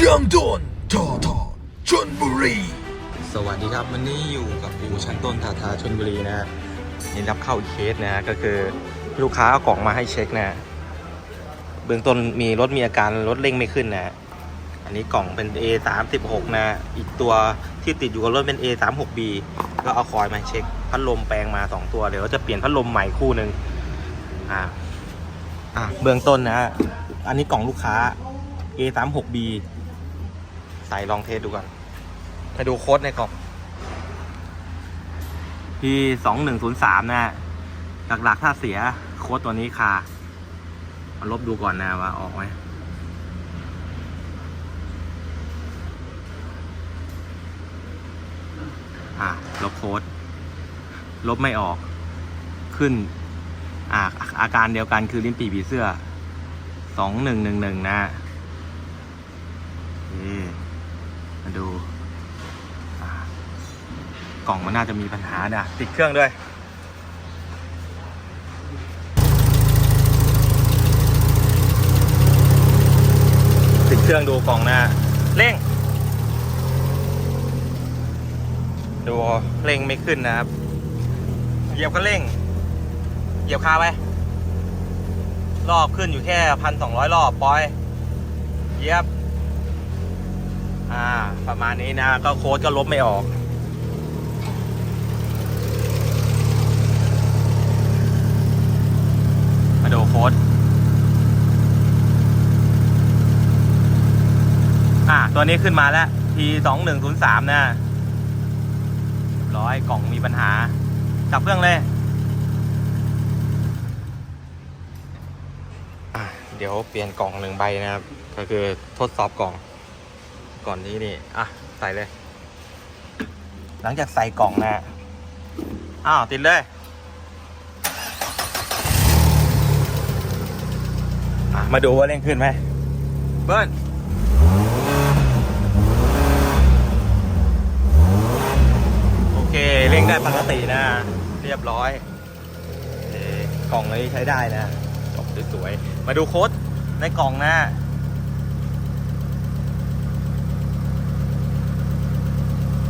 ต้นทอทอชนบุรี สวัสดีครับ วันนี้อยู่กับอูชั้นต้นทาทาชนบุรีนะฮะนี่รับเข้าอีกเคสนะฮะก็คือลูกค้าเอากล่องมาให้เช็คนะฮะเบื้องต้นมีรถมีอาการรถเร่งไม่ขึ้นนะฮะอันนี้กล่องเป็น A 3 6นะฮะอีกตัวที่ติดอยู่กับรถเป็น A 3 6 B ก็เอาคอยมาเช็คพัดลมแปลงมา2ตัวเดี๋ยวเราจะเปลี่ยนพัดลมใหม่คู่หนึ่งอ่าอ่าเบื้องต้นนะฮะอันนี้กล่องลูกค้า A 3 6 B ใส่ลองเทสดูก่อนมาดูโค้ดในกล่องที่สองหนึ่งศูนย์สามนะฮะหลักๆถ้าเสียโค้ดตัวนี้คามาลบดูก่อนนะว่าออกไหมอะลบโค้ด ลบไม่ออก ขึ้น อ่าอาการเดียวกันคือลิ้นปี่ผีเสื้อสองหนึ่งหนึ่งหนึ่งนะนี่ มาดูกล่องมันน่าจะมีปัญหานะติดเครื่องด้วยติดเครื่องดูกล่องนะเร่ง ดูเร่งไม่ขึ้นนะครับ เหยียบก็เร่ง เหยียบคาไปรอบขึ้นอยู่แค่พันสองร้อยรอบปอย เหยียบ อ่า ประมาณนี้นะ ก็โค้ดก็ลบไม่ออก มาดูโค้ดอ่าตัวนี้ขึ้นมาแล้ว T สองหนึ่งศูนย์สามนะร้อยกล่องมีปัญหา จับเครื่องเลยอะเดี๋ยวเปลี่ยนกล่องหนึ่งใบนะครับ ก็คือทดสอบกล่อง ก่อนนี้นี่ อะ ใส่เลย หลังจากใส่กล่องนะอ้าว ติดเลยอะมาดูว่าเร่งขึ้นไหม เบิ้ลโอเค เร่งได้ปกตินะ เรียบร้อยโอเคกล่องนี้ใช้ได้นะกล่องสวยๆ มาดูโค้ดในกล่องนะ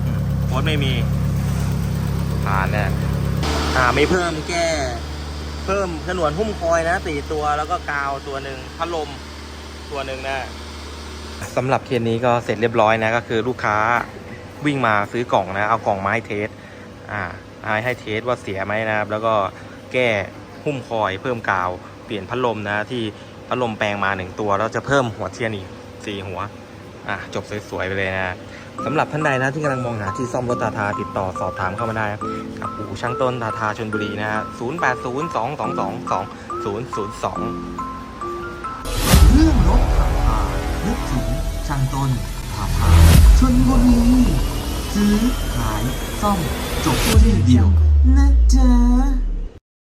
อืมโค้ ดไม่มีผ่านนะอ่าไม่เพิ่มแก้ เพิ่มขนวนหุ้มคอยนะสี่ตัวแล้วก็กาวตัวหนึ่งพัดลมตัวหนึ่งนะสำหรับเคสนี้ก็เสร็จเรียบร้อยนะก็คือลูกค้าวิ่งมาซื้อกล่องนะ เอากล่องมาให้เทสอ่าให้ให้เทสว่าเสียไหมนะครับ แล้วก็แก้หุ้มคอย เพิ่มกาวเปลี่ยนพัดลมนะที่พัดลมแปลงมาหนึ่งตัว แล้วจะเพิ่มหัวเทียนอีกสี่หัว อะจบสวยๆไปเลยนะ สำหรับท่านใดนะที่กำลังมองหาที่ซ่อมรถตาทาติดต่อสอบถามเข้ามาได้ครับกับอู่ช่างต้นตาทาชนบุรีนะฮะ0 8 0 2 2 2 2 0 0 2เรื่องรถขับผ่านึกถึงช่างต้นขับผ่าชนบุรีซื้อขายซ่อมจบที่เดียวนะจ๊ะ